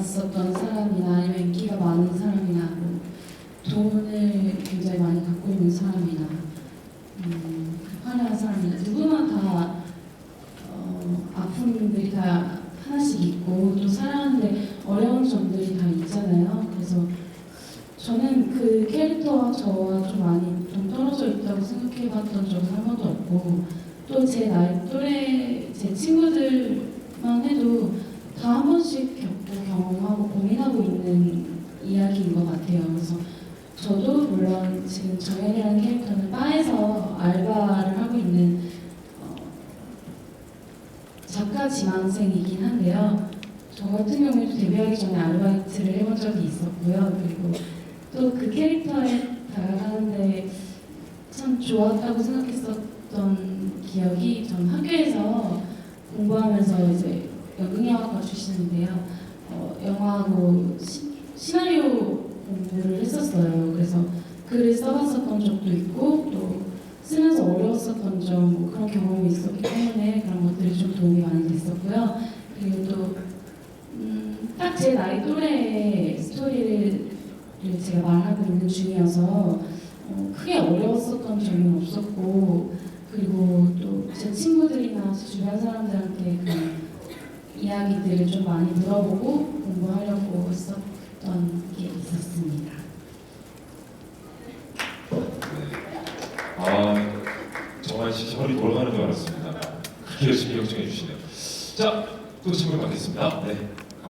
있었던 사람이나 아니면 인기가 많은 사람이나 뭐 돈을 굉장히 많이 갖고 있는 사람이나 음, 화려한 사람이나 누구나 다 어, 아픔들이 다 하나씩 있고 또 살아가는데 어려운 점들이 다 있잖아요. 그래서 저는 그 캐릭터와 저와 좀 많이 동떨어져 있다고 생각해봤던 적은 한 번도 없고 또 제 나이 또래 제 친구들만 해도 다 한 번씩 겪고 경험하고 고민하고 있는 이야기인 것 같아요. 그래서 저도 물론 지금 정연이라는 캐릭터는 바에서 알바를 하고 있는 어, 작가 지망생이긴 한데요. 저 같은 경우에도 데뷔하기 전에 아르바이트를 해본 적이 있었고요. 그리고 또 그 캐릭터에 다가가는데 참 좋았다고 생각했었던 기억이 전 학교에서 공부하면서 이제 연극영화과 출신인데요. 어, 영화하고 시, 시나리오 공부를 했었어요. 그래서 글을 써봤었던 적도 있고 또 쓰면서 어려웠었던 점 뭐 그런 경험이 있었기 때문에 그런 것들이 좀 도움이 많이 됐었고요. 그리고 또 음, 딱 제 나이 또래의 스토리를 제가 말하고 있는 중이어서 어, 크게 어려웠었던 점은 없었고 그리고 또 제 친구들이나 제 주변 사람들한테 그 이야기들을 좀 많이 물어보고 공부하려고 했었던 게 있었습니다. 아 정말 혈이 돌아가는 줄 알았습니다. 그렇게 열심히 경청해 주시네요. 자, 또 질문 받겠습니다. 네.